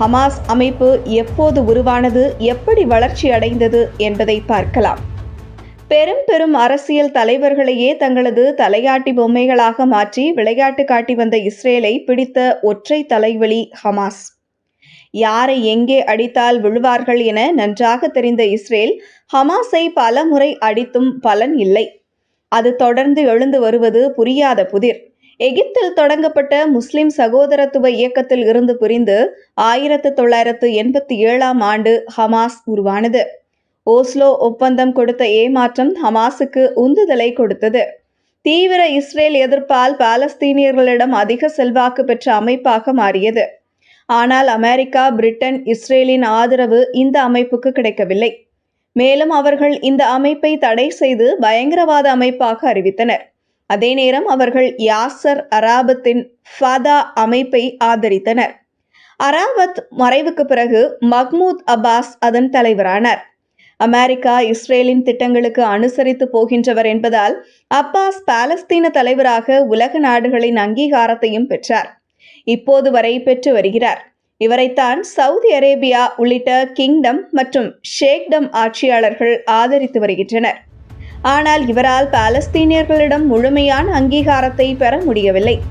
Hamas அமைப்பு எப்போது உருவானது எப்படி வளர்ச்சி அடைந்தது என்பதை பார்க்கலாம். பெரும் பெரும் அரசியல் தலைவர்களையே தங்களது தலையாட்டி பொம்மைகளாக மாற்றி விளையாட்டு காட்டி வந்த இஸ்ரேலை பிடித்த ஒற்றை தலைவலி ஹமாஸ். யாரை எங்கே அடித்தால் விழுவார்கள் என நன்றாக தெரிந்த இஸ்ரேல் ஹமாஸை பல முறை அடித்தும் பலன் இல்லை. அது தொடர்ந்து எழுந்து வருவது புரியாத புதிர். எகிப்தில் தொடங்கப்பட்ட முஸ்லிம் சகோதரத்துவ இயக்கத்தில் இருந்து பிரிந்து ஆயிரத்து தொள்ளாயிரத்து எண்பத்தி ஏழாம் ஆண்டு ஹமாஸ் உருவானது. ஓஸ்லோ ஒப்பந்தம் கொடுத்த ஏமாற்றம் ஹமாஸுக்கு உந்துதலை கொடுத்தது. தீவிர இஸ்ரேல் எதிர்ப்பால் பாலஸ்தீனியர்களிடம் அதிக செல்வாக்கு பெற்ற அமைப்பாக மாறியது. ஆனால் அமெரிக்கா பிரிட்டன் இஸ்ரேலின் ஆதரவு இந்த அமைப்புக்கு கிடைக்கவில்லை. மேலும் அவர்கள் இந்த அமைப்பை தடை செய்து பயங்கரவாத அமைப்பாக அறிவித்தனர். அதே நேரம் அவர்கள் யாசர் அராபத்தின் ஃபதா அமைப்பை ஆதரித்தனர். அராபத் மறைவுக்கு பிறகு மஹ்மூத் அப்பாஸ் அதன் தலைவரானார். அமெரிக்கா இஸ்ரேலின் திட்டங்களுக்கு அனுசரித்து போகின்றவர் என்பதால் அப்பாஸ் பாலஸ்தீன தலைவராக உலக நாடுகளின் அங்கீகாரத்தையும் பெற்றார். இப்போது வரை பெற்று வருகிறார். இவரைத்தான் சவுதி அரேபியா உள்ளிட்ட கிங்டம் மற்றும் ஷேக்டம் ஆட்சியாளர்கள் ஆதரித்து வருகின்றனர். ஆனால் இவரால் பாலஸ்தீனியர்களிடம் முழுமையான அங்கீகாரத்தை பெற முடியவில்லை.